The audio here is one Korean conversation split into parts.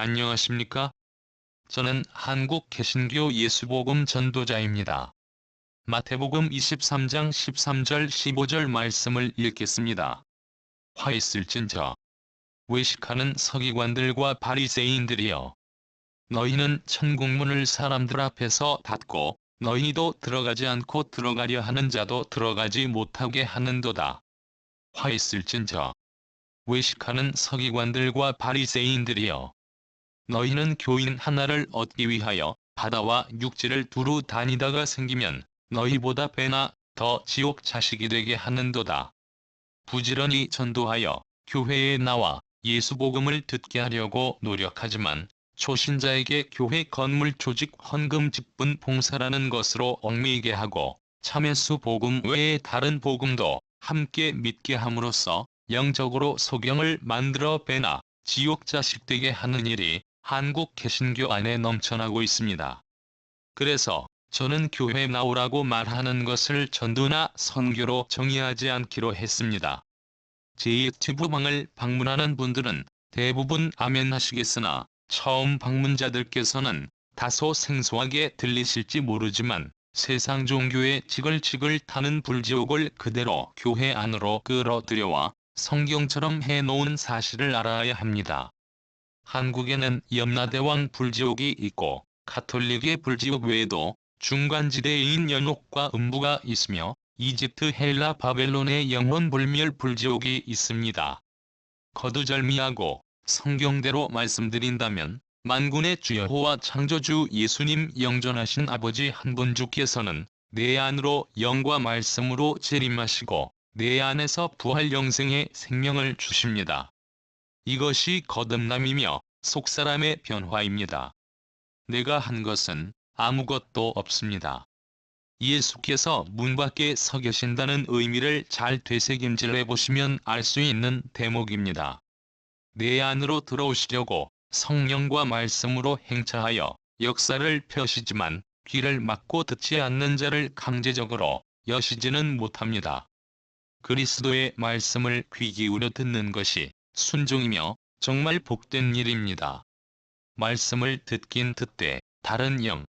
안녕하십니까? 저는 한국 개신교 예수복음 전도자입니다. 마태복음 23장 13절 15절 말씀을 읽겠습니다. 화 있을진저 외식하는 서기관들과 바리새인들이여 너희는 천국문을 사람들 앞에서 닫고 너희도 들어가지 않고 들어가려 하는 자도 들어가지 못하게 하는도다. 화 있을진저 외식하는 서기관들과 바리새인들이여 너희는 교인 하나를 얻기 위하여 바다와 육지를 두루 다니다가 생기면 너희보다 배나 더 지옥 자식이 되게 하는도다. 부지런히 전도하여 교회에 나와 예수 복음을 듣게 하려고 노력하지만 초신자에게 교회 건물 조직 헌금 직분 봉사라는 것으로 얽매이게 하고 참회수 복음 외에 다른 복음도 함께 믿게 함으로써 영적으로 소경을 만들어 배나 지옥 자식 되게 하는 일이 한국 개신교 안에 넘쳐나고 있습니다. 그래서 저는 교회 나오라고 말하는 것을 전도나 선교로 정의하지 않기로 했습니다. 제 유튜브방을 방문하는 분들은 대부분 아멘 하시겠으나 처음 방문자들께서는 다소 생소하게 들리실지 모르지만 세상 종교의 지글지글 타는 불지옥을 그대로 교회 안으로 끌어들여와 성경처럼 해놓은 사실을 알아야 합니다. 한국에는 염라대왕 불지옥이 있고 가톨릭의 불지옥 외에도 중간지대인 연옥과 음부가 있으며 이집트 헬라 바벨론의 영혼 불멸 불지옥이 있습니다. 거두절미하고 성경대로 말씀드린다면 만군의 주 여호와 창조주 예수님 영존하신 아버지 한 분 주께서는 내 안으로 영과 말씀으로 재림하시고 내 안에서 부활 영생의 생명을 주십니다. 이것이 거듭남이며 속사람의 변화입니다. 내가 한 것은 아무것도 없습니다. 예수께서 문 밖에 서 계신다는 의미를 잘 되새김질 해 보시면 알 수 있는 대목입니다. 내 안으로 들어오시려고 성령과 말씀으로 행차하여 역사를 펴시지만 귀를 막고 듣지 않는 자를 강제적으로 여시지는 못합니다. 그리스도의 말씀을 귀 기울여 듣는 것이 순종이며 정말 복된 일입니다. 말씀을 듣긴 듣되 다른 영,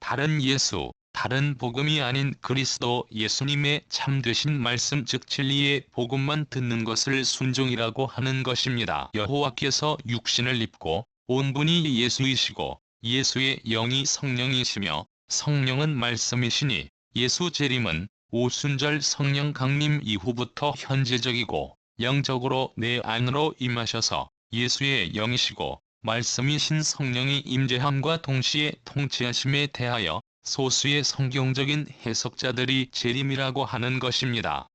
다른 예수, 다른 복음이 아닌 그리스도 예수님의 참되신 말씀 즉 진리의 복음만 듣는 것을 순종이라고 하는 것입니다. 여호와께서 육신을 입고 온 분이 예수이시고 예수의 영이 성령이시며 성령은 말씀이시니 예수 재림은 오순절 성령 강림 이후부터 현재적이고 영적으로 내 안으로 임하셔서 예수의 영이시고 말씀이신 성령이 임재함과 동시에 통치하심에 대하여 소수의 성경적인 해석자들이 재림이라고 하는 것입니다.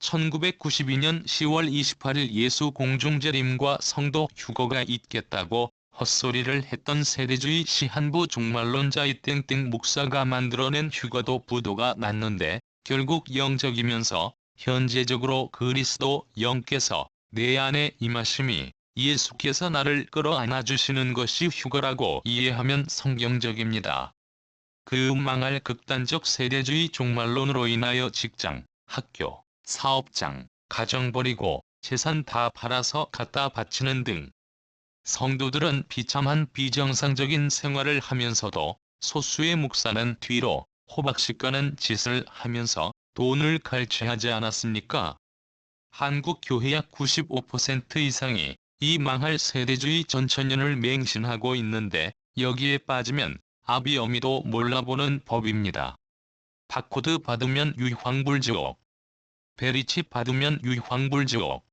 1992년 10월 28일 예수 공중재림과 성도 휴거가 있겠다고 헛소리를 했던 세대주의 시한부 종말론자의 땡땡 목사가 만들어낸 휴거도 부도가 났는데 결국 영적이면서 현재적으로 그리스도 영께서 내 안에 임하심이 예수께서 나를 끌어안아 주시는 것이 휴거라고 이해하면 성경적입니다. 그 망할 극단적 세대주의 종말론으로 인하여 직장, 학교, 사업장, 가정 버리고 재산 다 팔아서 갖다 바치는 등 성도들은 비참한 비정상적인 생활을 하면서도 소수의 목사는 뒤로 호박씨 까는 짓을 하면서 돈을 갈취하지 않았습니까? 한국 교회 약 95% 이상이 이 망할 세대주의 전천년을 맹신하고 있는데 여기에 빠지면 아비 어미도 몰라보는 법입니다. 바코드 받으면 유황불지옥. 베리치 받으면 유황불지옥.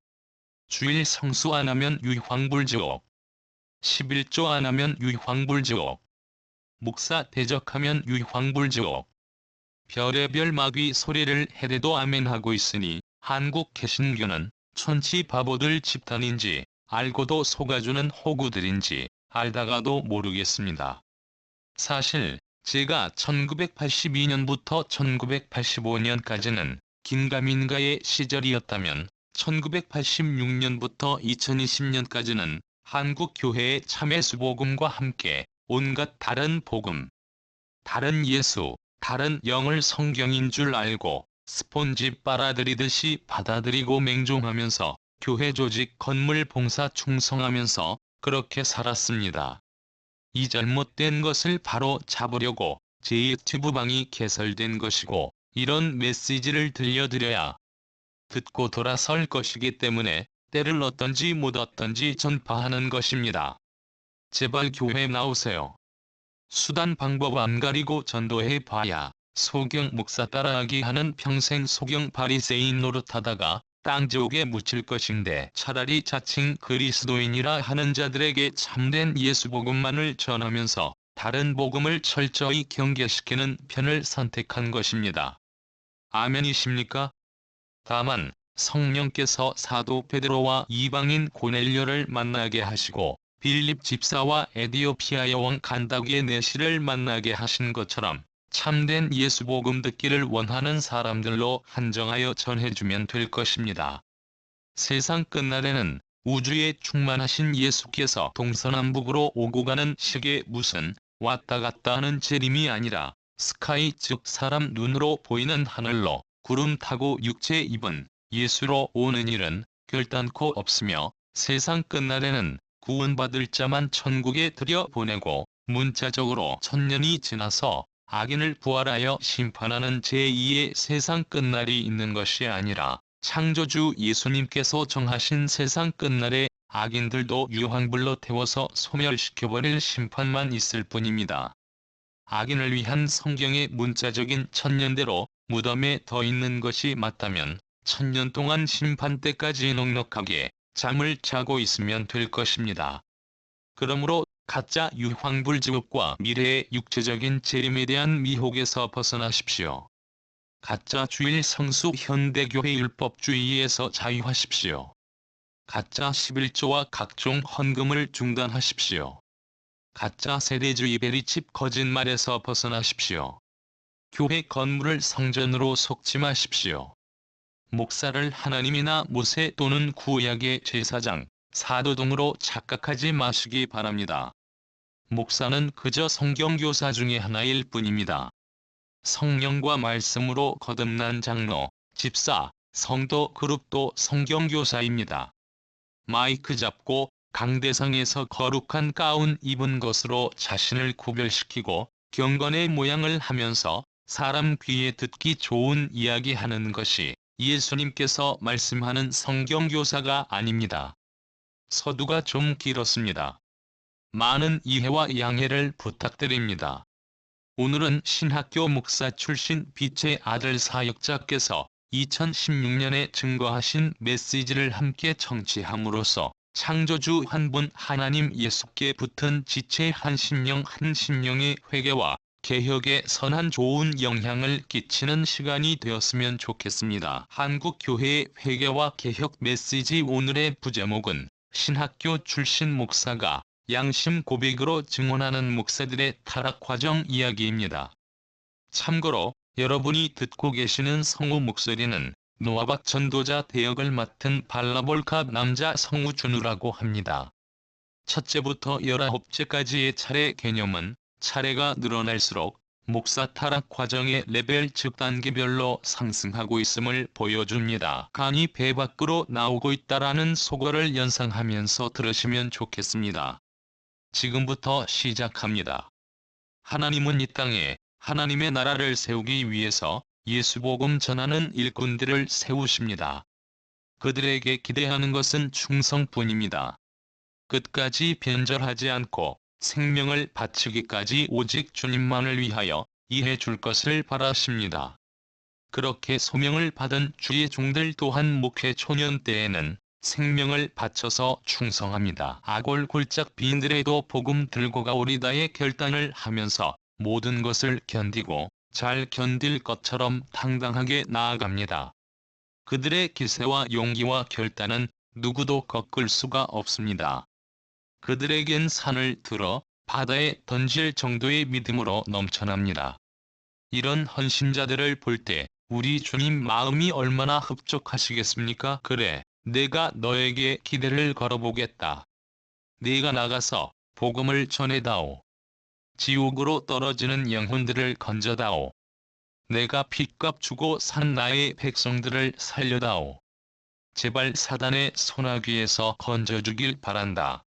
주일 성수 안 하면 유황불지옥. 11조 안 하면 유황불지옥. 목사 대적하면 유황불지옥 별의별 마귀 소리를 해대도 아멘하고 있으니 한국 개신교는 천치 바보들 집단인지 알고도 속아주는 호구들인지 알다가도 모르겠습니다. 사실 제가 1982년부터 1985년까지는 긴가민가의 시절이었다면 1986년부터 2020년까지는 한국 교회의 참회수 복음과 함께 온갖 다른 복음, 다른 예수, 다른 영을 성경인 줄 알고 스폰지 빨아들이듯이 받아들이고 맹종하면서 교회 조직 건물 봉사 충성하면서 그렇게 살았습니다. 이 잘못된 것을 바로 잡으려고 제 유튜브방이 개설된 것이고 이런 메시지를 들려드려야 듣고 돌아설 것이기 때문에 때를 얻던지 못 얻던지 전파하는 것입니다. 제발 교회 나오세요. 수단 방법 안 가리고 전도해 봐야 소경 목사 따라하기 하는 평생 소경 바리새인 노릇하다가 땅지옥에 묻힐 것인데 차라리 자칭 그리스도인이라 하는 자들에게 참된 예수 복음만을 전하면서 다른 복음을 철저히 경계시키는 편을 선택한 것입니다. 아멘이십니까? 다만 성령께서 사도 베드로와 이방인 고넬료를 만나게 하시고 빌립 집사와 에디오피아 여왕 간다기의 내시를 만나게 하신 것처럼 참된 예수 복음 듣기를 원하는 사람들로 한정하여 전해주면 될 것입니다. 세상 끝날에는 우주에 충만하신 예수께서 동서남북으로 오고 가는 시계 무슨 왔다 갔다 하는 재림이 아니라 스카이 즉 사람 눈으로 보이는 하늘로 구름 타고 육체 입은 예수로 오는 일은 결단코 없으며 세상 끝날에는 구원받을 자만 천국에 들여보내고 문자적으로 천년이 지나서 악인을 부활하여 심판하는 제2의 세상 끝날이 있는 것이 아니라 창조주 예수님께서 정하신 세상 끝날에 악인들도 유황불로 태워서 소멸시켜버릴 심판만 있을 뿐입니다. 악인을 위한 성경의 문자적인 천년대로 무덤에 더 있는 것이 맞다면 천년 동안 심판 때까지 넉넉하게 잠을 자고 있으면 될 것입니다. 그러므로 가짜 유황불 지옥과 미래의 육체적인 재림에 대한 미혹에서 벗어나십시오. 가짜 주일 성수 현대교회 율법주의에서 자유하십시오. 가짜 11조와 각종 헌금을 중단하십시오. 가짜 세대주의 베리칩 거짓말에서 벗어나십시오. 교회 건물을 성전으로 속지 마십시오. 목사를 하나님이나 모세 또는 구약의 제사장, 사도 등으로 착각하지 마시기 바랍니다. 목사는 그저 성경교사 중의 하나일 뿐입니다. 성령과 말씀으로 거듭난 장로, 집사, 성도 그룹도 성경교사입니다. 마이크 잡고 강대상에서 거룩한 가운 입은 것으로 자신을 구별시키고 경건의 모양을 하면서 사람 귀에 듣기 좋은 이야기 하는 것이 예수님께서 말씀하는 성경교사가 아닙니다. 서두가 좀 길었습니다. 많은 이해와 양해를 부탁드립니다. 오늘은 신학교 목사 출신 빛의 아들 사역자께서 2016년에 증거하신 메시지를 함께 청취함으로써 창조주 한 분 하나님 예수께 붙은 지체 한 심령 한 심령의 회개와 개혁에 선한 좋은 영향을 끼치는 시간이 되었으면 좋겠습니다. 한국교회의 회개와 개혁 메시지 오늘의 부제목은 신학교 출신 목사가 양심 고백으로 증언하는 목사들의 타락 과정 이야기입니다. 참고로 여러분이 듣고 계시는 성우 목소리는 노아박 전도자 대역을 맡은 발라볼카 남자 성우 준우라고 합니다. 첫째부터 열아홉째까지의 차례 개념은 차례가 늘어날수록 목사 타락 과정의 레벨 즉 단계별로 상승하고 있음을 보여줍니다. 간이 배 밖으로 나오고 있다라는 소거를 연상하면서 들으시면 좋겠습니다. 지금부터 시작합니다. 하나님은 이 땅에 하나님의 나라를 세우기 위해서 예수복음 전하는 일꾼들을 세우십니다. 그들에게 기대하는 것은 충성뿐입니다. 끝까지 변절하지 않고 생명을 바치기까지 오직 주님만을 위하여 이해 줄 것을 바라십니다. 그렇게 소명을 받은 주의 종들 또한 목회 초년 때에는 생명을 바쳐서 충성합니다. 아골 골짝 빈들에도 복음 들고 가오리다의 결단을 하면서 모든 것을 견디고 잘 견딜 것처럼 당당하게 나아갑니다. 그들의 기세와 용기와 결단은 누구도 꺾을 수가 없습니다. 그들에겐 산을 들어 바다에 던질 정도의 믿음으로 넘쳐납니다. 이런 헌신자들을 볼 때 우리 주님 마음이 얼마나 흡족하시겠습니까? 그래, 내가 너에게 기대를 걸어보겠다. 네가 나가서 복음을 전해다오. 지옥으로 떨어지는 영혼들을 건져다오. 내가 핏값 주고 산 나의 백성들을 살려다오. 제발 사단의 소나귀에서 건져주길 바란다.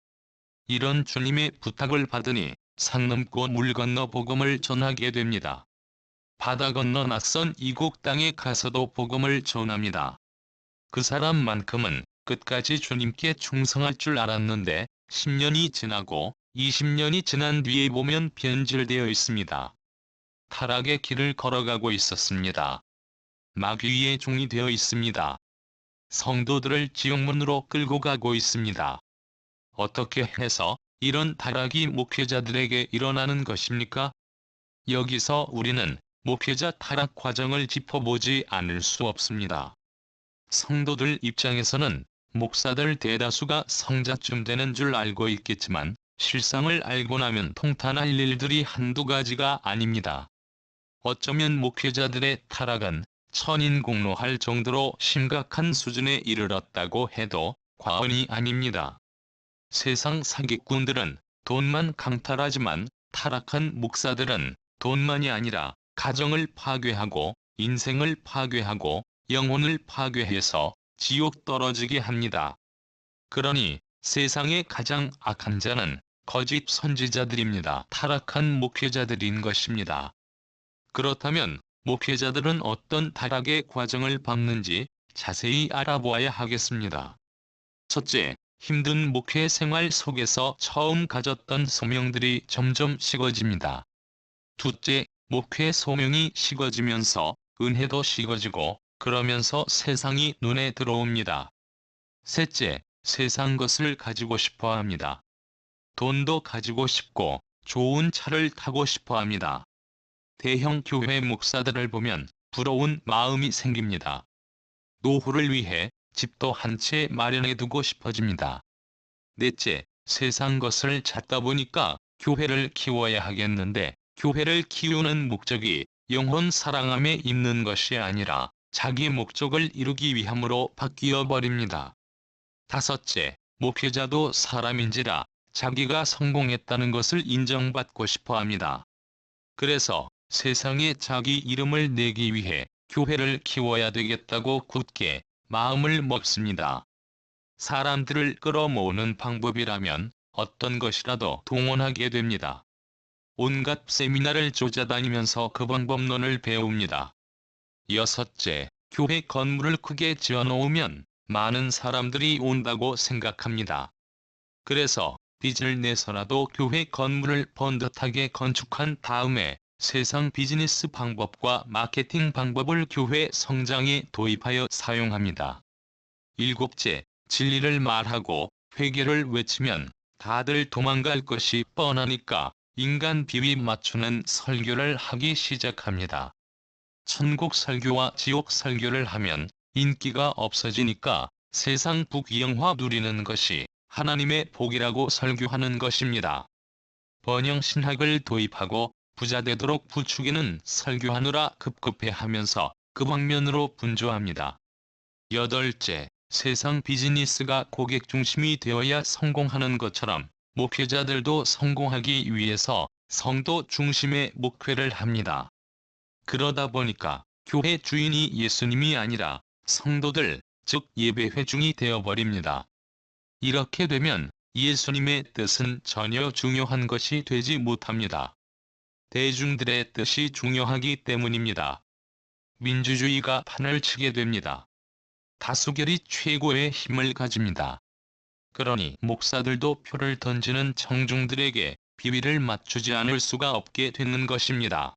이런 주님의 부탁을 받으니 산 넘고 물 건너 복음을 전하게 됩니다. 바다 건너 낯선 이국 땅에 가서도 복음을 전합니다. 그 사람만큼은 끝까지 주님께 충성할 줄 알았는데 10년이 지나고 20년이 지난 뒤에 보면 변질되어 있습니다. 타락의 길을 걸어가고 있었습니다. 마귀의 종이 되어 있습니다. 성도들을 지옥문으로 끌고 가고 있습니다. 어떻게 해서 이런 타락이 목회자들에게 일어나는 것입니까? 여기서 우리는 목회자 타락 과정을 짚어보지 않을 수 없습니다. 성도들 입장에서는 목사들 대다수가 성자쯤 되는 줄 알고 있겠지만 실상을 알고 나면 통탄할 일들이 한두 가지가 아닙니다. 어쩌면 목회자들의 타락은 천인공로할 정도로 심각한 수준에 이르렀다고 해도 과언이 아닙니다. 세상 사기꾼들은 돈만 강탈하지만 타락한 목사들은 돈만이 아니라 가정을 파괴하고 인생을 파괴하고 영혼을 파괴해서 지옥 떨어지게 합니다. 그러니 세상의 가장 악한 자는 거짓 선지자들입니다. 타락한 목회자들인 것입니다. 그렇다면 목회자들은 어떤 타락의 과정을 밟는지 자세히 알아보아야 하겠습니다. 첫째, 힘든 목회 생활 속에서 처음 가졌던 소명들이 점점 식어집니다. 둘째, 목회 소명이 식어지면서 은혜도 식어지고 그러면서 세상이 눈에 들어옵니다. 셋째, 세상 것을 가지고 싶어 합니다. 돈도 가지고 싶고 좋은 차를 타고 싶어 합니다. 대형 교회 목사들을 보면 부러운 마음이 생깁니다. 노후를 위해 집도 한 채 마련해 두고 싶어집니다. 넷째, 세상 것을 찾다 보니까 교회를 키워야 하겠는데 교회를 키우는 목적이 영혼 사랑함에 있는 것이 아니라 자기 목적을 이루기 위함으로 바뀌어 버립니다. 다섯째, 목회자도 사람인지라 자기가 성공했다는 것을 인정받고 싶어 합니다. 그래서 세상에 자기 이름을 내기 위해 교회를 키워야 되겠다고 굳게 마음을 먹습니다. 사람들을 끌어모으는 방법이라면 어떤 것이라도 동원하게 됩니다. 온갖 세미나를 쫓아다니면서 그 방법론을 배웁니다. 여섯째, 교회 건물을 크게 지어놓으면 많은 사람들이 온다고 생각합니다. 그래서 빚을 내서라도 교회 건물을 번듯하게 건축한 다음에 세상 비즈니스 방법과 마케팅 방법을 교회 성장에 도입하여 사용합니다. 일곱째, 진리를 말하고 회개를 외치면 다들 도망갈 것이 뻔하니까 인간 비위 맞추는 설교를 하기 시작합니다. 천국 설교와 지옥 설교를 하면 인기가 없어지니까 세상 부귀영화 누리는 것이 하나님의 복이라고 설교하는 것입니다. 번영 신학을 도입하고 부자 되도록 부추기는 설교하느라 급급해하면서 그 방면으로 분조합니다. 여덟째, 세상 비즈니스가 고객 중심이 되어야 성공하는 것처럼 목회자들도 성공하기 위해서 성도 중심의 목회를 합니다. 그러다 보니까 교회 주인이 예수님이 아니라 성도들, 즉 예배 회중이 되어버립니다. 이렇게 되면 예수님의 뜻은 전혀 중요한 것이 되지 못합니다. 대중들의 뜻이 중요하기 때문입니다. 민주주의가 판을 치게 됩니다. 다수결이 최고의 힘을 가집니다. 그러니 목사들도 표를 던지는 청중들에게 비위를 맞추지 않을 수가 없게 되는 것입니다.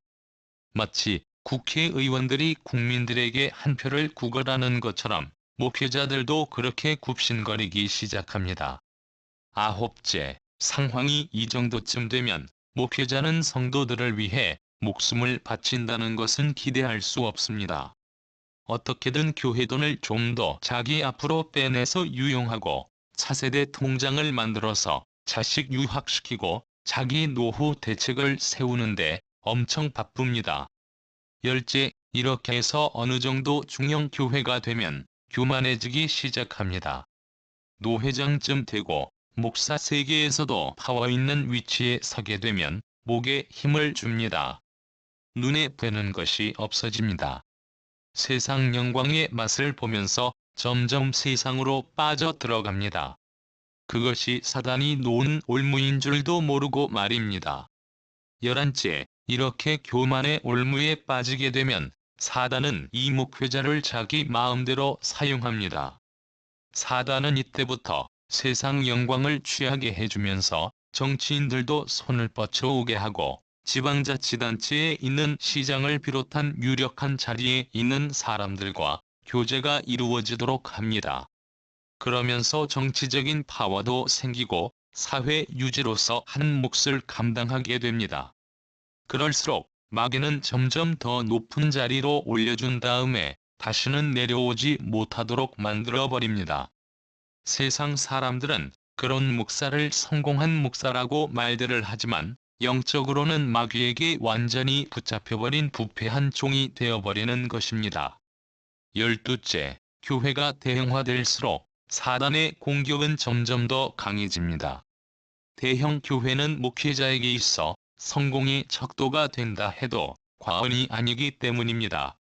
마치 국회의원들이 국민들에게 한 표를 구걸하는 것처럼 목회자들도 그렇게 굽신거리기 시작합니다. 아홉째, 상황이 이 정도쯤 되면 목회자는 성도들을 위해 목숨을 바친다는 것은 기대할 수 없습니다. 어떻게든 교회 돈을 좀 더 자기 앞으로 빼내서 유용하고 차세대 통장을 만들어서 자식 유학시키고 자기 노후 대책을 세우는데 엄청 바쁩니다. 열째, 이렇게 해서 어느 정도 중형 교회가 되면 교만해지기 시작합니다. 노회장쯤 되고 목사 세계에서도 파워 있는 위치에 서게 되면 목에 힘을 줍니다. 눈에 뵈는 것이 없어집니다. 세상 영광의 맛을 보면서 점점 세상으로 빠져 들어갑니다. 그것이 사단이 놓은 올무인 줄도 모르고 말입니다. 열한째, 이렇게 교만의 올무에 빠지게 되면 사단은 이 목회자를 자기 마음대로 사용합니다. 사단은 이때부터 세상 영광을 취하게 해주면서 정치인들도 손을 뻗쳐오게 하고 지방자치단체에 있는 시장을 비롯한 유력한 자리에 있는 사람들과 교제가 이루어지도록 합니다. 그러면서 정치적인 파워도 생기고 사회 유지로서 한 몫을 감당하게 됩니다. 그럴수록 마귀는 점점 더 높은 자리로 올려준 다음에 다시는 내려오지 못하도록 만들어버립니다. 세상 사람들은 그런 목사를 성공한 목사라고 말들을 하지만 영적으로는 마귀에게 완전히 붙잡혀버린 부패한 종이 되어버리는 것입니다. 열두째, 교회가 대형화될수록 사단의 공격은 점점 더 강해집니다. 대형 교회는 목회자에게 있어 성공의 척도가 된다 해도 과언이 아니기 때문입니다.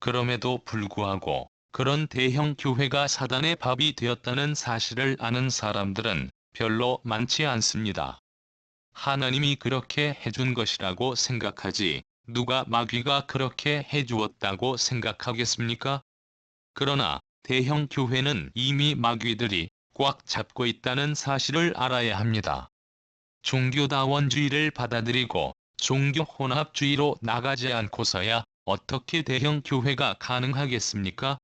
그럼에도 불구하고 그런 대형 교회가 사단의 밥이 되었다는 사실을 아는 사람들은 별로 많지 않습니다. 하나님이 그렇게 해준 것이라고 생각하지 누가 마귀가 그렇게 해주었다고 생각하겠습니까? 그러나 대형 교회는 이미 마귀들이 꽉 잡고 있다는 사실을 알아야 합니다. 종교다원주의를 받아들이고 종교 혼합주의로 나가지 않고서야 어떻게 대형 교회가 가능하겠습니까?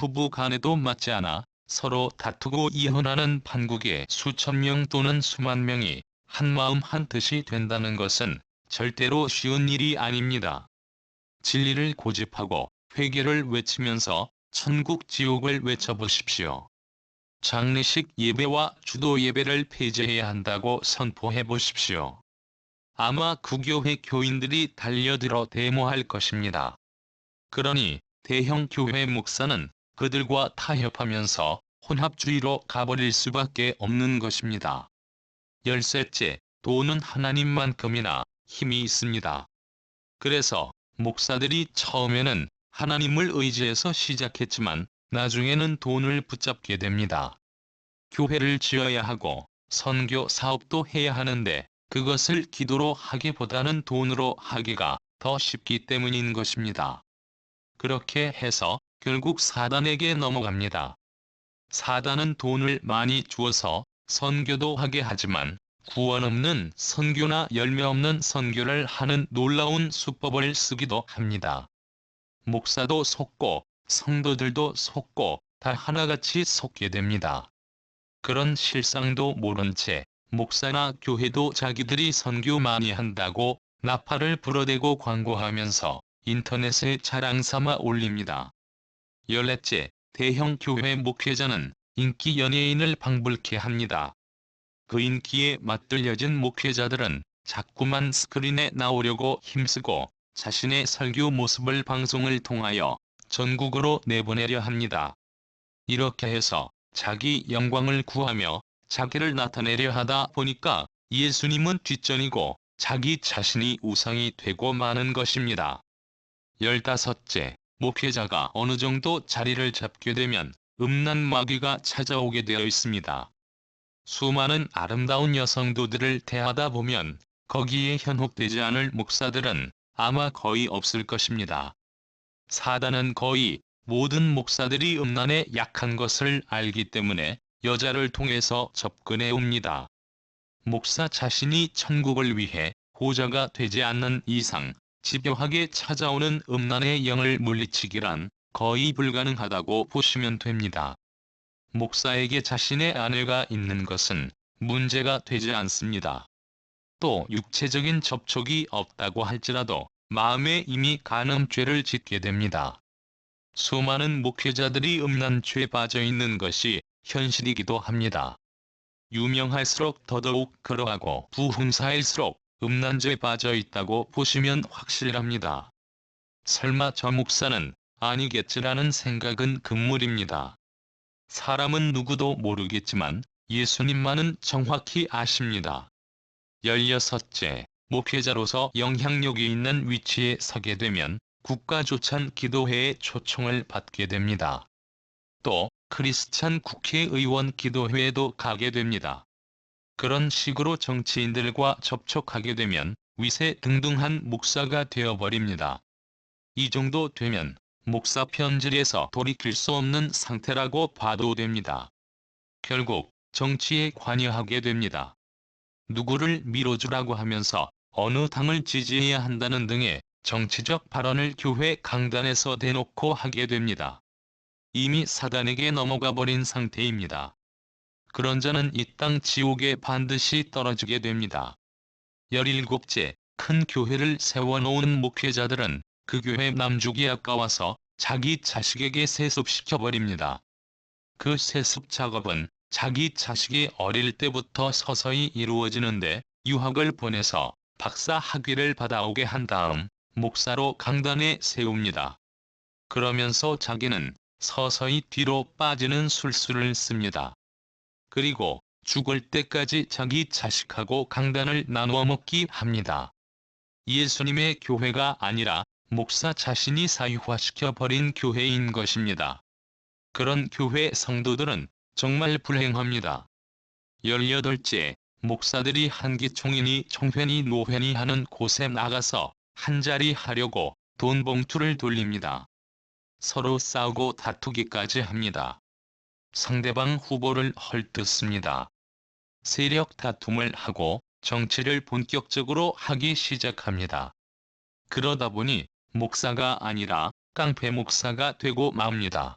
부부 간에도 맞지 않아 서로 다투고 이혼하는 판국에 수천 명 또는 수만 명이 한마음 한뜻이 된다는 것은 절대로 쉬운 일이 아닙니다. 진리를 고집하고 회개를 외치면서 천국 지옥을 외쳐보십시오. 장례식 예배와 주도 예배를 폐지해야 한다고 선포해 보십시오. 아마 구교회 교인들이 달려들어 데모할 것입니다. 그러니 대형 교회 목사는 그들과 타협하면서 혼합주의로 가버릴 수밖에 없는 것입니다. 열셋째, 돈은 하나님만큼이나 힘이 있습니다. 그래서 목사들이 처음에는 하나님을 의지해서 시작했지만 나중에는 돈을 붙잡게 됩니다. 교회를 지어야 하고 선교 사업도 해야 하는데 그것을 기도로 하기보다는 돈으로 하기가 더 쉽기 때문인 것입니다. 그렇게 해서 결국 사단에게 넘어갑니다. 사단은 돈을 많이 주어서 선교도 하게 하지만 구원 없는 선교나 열매 없는 선교를 하는 놀라운 수법을 쓰기도 합니다. 목사도 속고 성도들도 속고 다 하나같이 속게 됩니다. 그런 실상도 모른 채 목사나 교회도 자기들이 선교 많이 한다고 나팔을 불어대고 광고하면서 인터넷에 자랑삼아 올립니다. 열넷째, 대형 교회 목회자는 인기 연예인을 방불케 합니다. 그 인기에 맞들려진 목회자들은 자꾸만 스크린에 나오려고 힘쓰고 자신의 설교 모습을 방송을 통하여 전국으로 내보내려 합니다. 이렇게 해서 자기 영광을 구하며 자기를 나타내려 하다 보니까 예수님은 뒷전이고 자기 자신이 우상이 되고 마는 것입니다. 열다섯째, 목회자가 어느 정도 자리를 잡게 되면 음란 마귀가 찾아오게 되어 있습니다. 수많은 아름다운 여성도들을 대하다 보면 거기에 현혹되지 않을 목사들은 아마 거의 없을 것입니다. 사단은 거의 모든 목사들이 음란에 약한 것을 알기 때문에 여자를 통해서 접근해 옵니다. 목사 자신이 천국을 위해 호자가 되지 않는 이상 집요하게 찾아오는 음란의 영을 물리치기란 거의 불가능하다고 보시면 됩니다. 목사에게 자신의 아내가 있는 것은 문제가 되지 않습니다. 또 육체적인 접촉이 없다고 할지라도 마음에 이미 간음죄를 짓게 됩니다. 수많은 목회자들이 음란죄에 빠져 있는 것이 현실이기도 합니다. 유명할수록 더더욱 그러하고 부흥사일수록 음란죄에 빠져 있다고 보시면 확실합니다. 설마 저 목사는 아니겠지라는 생각은 금물입니다. 사람은 누구도 모르겠지만 예수님만은 정확히 아십니다. 열여섯째, 목회자로서 영향력이 있는 위치에 서게 되면 국가조찬 기도회의 초청을 받게 됩니다. 또 크리스찬 국회의원 기도회에도 가게 됩니다. 그런 식으로 정치인들과 접촉하게 되면 위세 등등한 목사가 되어버립니다. 이 정도 되면 목사 편질에서 돌이킬 수 없는 상태라고 봐도 됩니다. 결국 정치에 관여하게 됩니다. 누구를 밀어주라고 하면서 어느 당을 지지해야 한다는 등의 정치적 발언을 교회 강단에서 대놓고 하게 됩니다. 이미 사단에게 넘어가 버린 상태입니다. 그런 자는 이 땅 지옥에 반드시 떨어지게 됩니다. 17째 큰 교회를 세워놓은 목회자들은 그 교회 남죽이 아까워서 자기 자식에게 세습시켜버립니다. 그 세습 작업은 자기 자식이 어릴 때부터 서서히 이루어지는데 유학을 보내서 박사 학위를 받아오게 한 다음 목사로 강단에 세웁니다. 그러면서 자기는 서서히 뒤로 빠지는 술수를 씁니다. 그리고 죽을 때까지 자기 자식하고 강단을 나누어 먹기 합니다. 예수님의 교회가 아니라 목사 자신이 사유화시켜 버린 교회인 것입니다. 그런 교회 성도들은 정말 불행합니다. 18째, 목사들이 한기총이니 총회니 노회니 하는 곳에 나가서 한자리 하려고 돈 봉투를 돌립니다. 서로 싸우고 다투기까지 합니다. 상대방 후보를 헐뜯습니다. 세력 다툼을 하고 정치를 본격적으로 하기 시작합니다. 그러다 보니 목사가 아니라 깡패 목사가 되고 맙니다.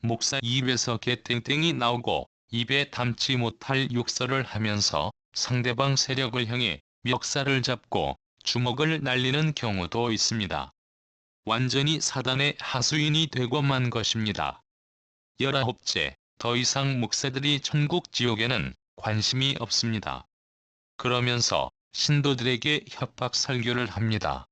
목사 입에서 개땡땡이 나오고 입에 담지 못할 욕설을 하면서 상대방 세력을 향해 멱살을 잡고 주먹을 날리는 경우도 있습니다. 완전히 사단의 하수인이 되고 만 것입니다. 열아홉째, 더 이상 목사들이 천국 지옥에는 관심이 없습니다. 그러면서 신도들에게 협박 설교를 합니다.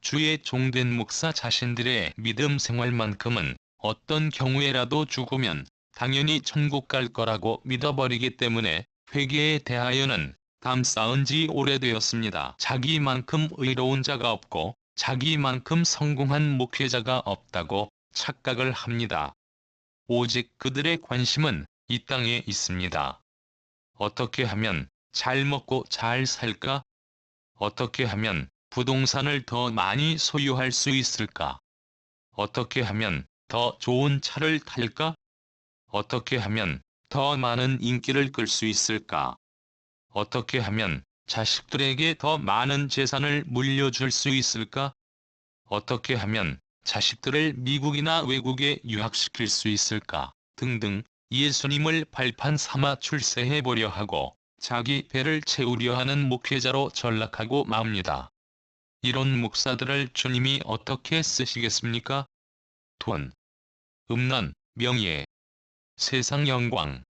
주의 종된 목사 자신들의 믿음 생활만큼은 어떤 경우에라도 죽으면 당연히 천국 갈 거라고 믿어버리기 때문에 회개에 대하여는 담 쌓은 지 오래되었습니다. 자기만큼 의로운 자가 없고 자기만큼 성공한 목회자가 없다고 착각을 합니다. 오직 그들의 관심은 이 땅에 있습니다. 어떻게 하면 잘 먹고 잘 살까? 어떻게 하면 부동산을 더 많이 소유할 수 있을까? 어떻게 하면 더 좋은 차를 탈까? 어떻게 하면 더 많은 인기를 끌 수 있을까? 어떻게 하면 자식들에게 더 많은 재산을 물려줄 수 있을까? 어떻게 하면 자식들을 미국이나 외국에 유학시킬 수 있을까? 등등 예수님을 발판 삼아 출세해 보려 하고 자기 배를 채우려 하는 목회자로 전락하고 맙니다. 이런 목사들을 주님이 어떻게 쓰시겠습니까? 돈, 음란, 명예, 세상 영광,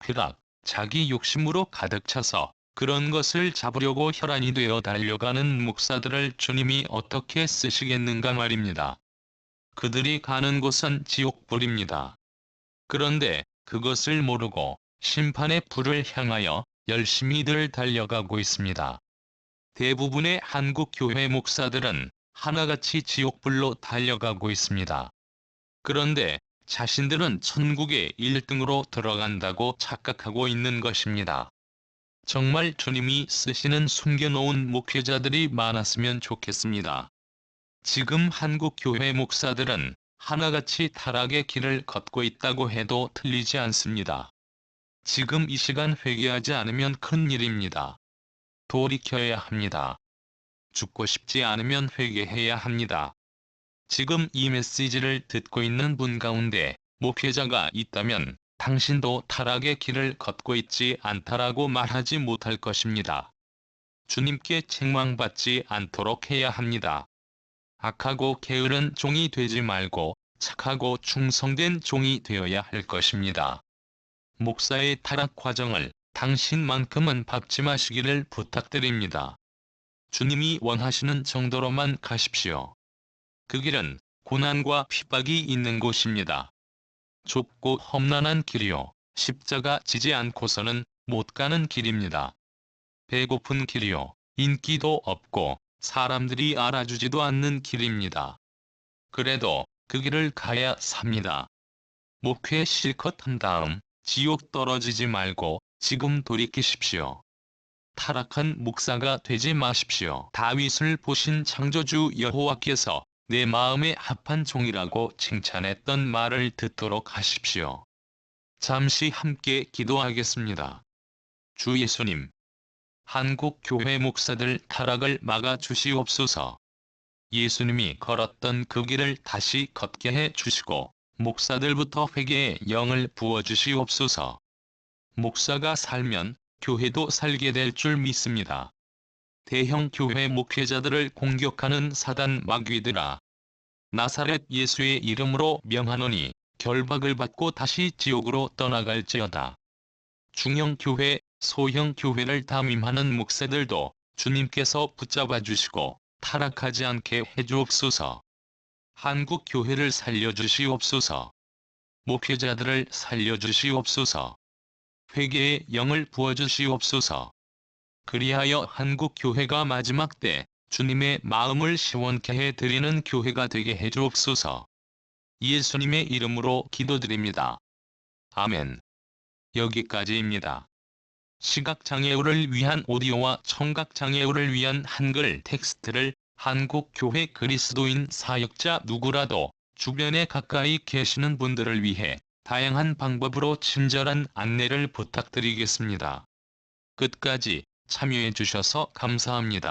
쾌락, 자기 욕심으로 가득 차서 그런 것을 잡으려고 혈안이 되어 달려가는 목사들을 주님이 어떻게 쓰시겠는가 말입니다. 그들이 가는 곳은 지옥불입니다. 그런데 그것을 모르고 심판의 불을 향하여 열심히들 달려가고 있습니다. 대부분의 한국 교회 목사들은 하나같이 지옥불로 달려가고 있습니다. 그런데 자신들은 천국의 1등으로 들어간다고 착각하고 있는 것입니다. 정말 주님이 쓰시는 숨겨놓은 목회자들이 많았으면 좋겠습니다. 지금 한국 교회 목사들은 하나같이 타락의 길을 걷고 있다고 해도 틀리지 않습니다. 지금 이 시간 회개하지 않으면 큰일입니다. 돌이켜야 합니다. 죽고 싶지 않으면 회개해야 합니다. 지금 이 메시지를 듣고 있는 분 가운데 목회자가 있다면 당신도 타락의 길을 걷고 있지 않다라고 말하지 못할 것입니다. 주님께 책망받지 않도록 해야 합니다. 악하고 게으른 종이 되지 말고 착하고 충성된 종이 되어야 할 것입니다. 목사의 타락 과정을 당신만큼은 밟지 마시기를 부탁드립니다. 주님이 원하시는 정도로만 가십시오. 그 길은 고난과 핍박이 있는 곳입니다. 좁고 험난한 길이요. 십자가 지지 않고서는 못 가는 길입니다. 배고픈 길이요. 인기도 없고 사람들이 알아주지도 않는 길입니다. 그래도 그 길을 가야 삽니다. 목회 실컷 한 다음 지옥 떨어지지 말고 지금 돌이키십시오. 타락한 목사가 되지 마십시오. 다윗을 보신 창조주 여호와께서 내 마음에 합한 종이라고 칭찬했던 말을 듣도록 하십시오. 잠시 함께 기도하겠습니다. 주 예수님, 한국 교회 목사들 타락을 막아 주시옵소서. 예수님이 걸었던 그 길을 다시 걷게 해 주시고 목사들부터 회개의 영을 부어 주시옵소서. 목사가 살면 교회도 살게 될 줄 믿습니다. 대형 교회 목회자들을 공격하는 사단 마귀들아. 나사렛 예수의 이름으로 명하노니 결박을 받고 다시 지옥으로 떠나갈지어다. 중형 교회, 소형 교회를 담임하는 목사들도 주님께서 붙잡아 주시고 타락하지 않게 해주옵소서. 한국 교회를 살려주시옵소서. 목회자들을 살려주시옵소서. 회개의 영을 부어주시옵소서. 그리하여 한국 교회가 마지막 때 주님의 마음을 시원케 해 드리는 교회가 되게 해주옵소서. 예수님의 이름으로 기도드립니다. 아멘. 여기까지입니다. 시각장애우를 위한 오디오와 청각장애우를 위한 한글 텍스트를 한국교회 그리스도인 사역자 누구라도 주변에 가까이 계시는 분들을 위해 다양한 방법으로 친절한 안내를 부탁드리겠습니다. 끝까지 참여해 주셔서 감사합니다.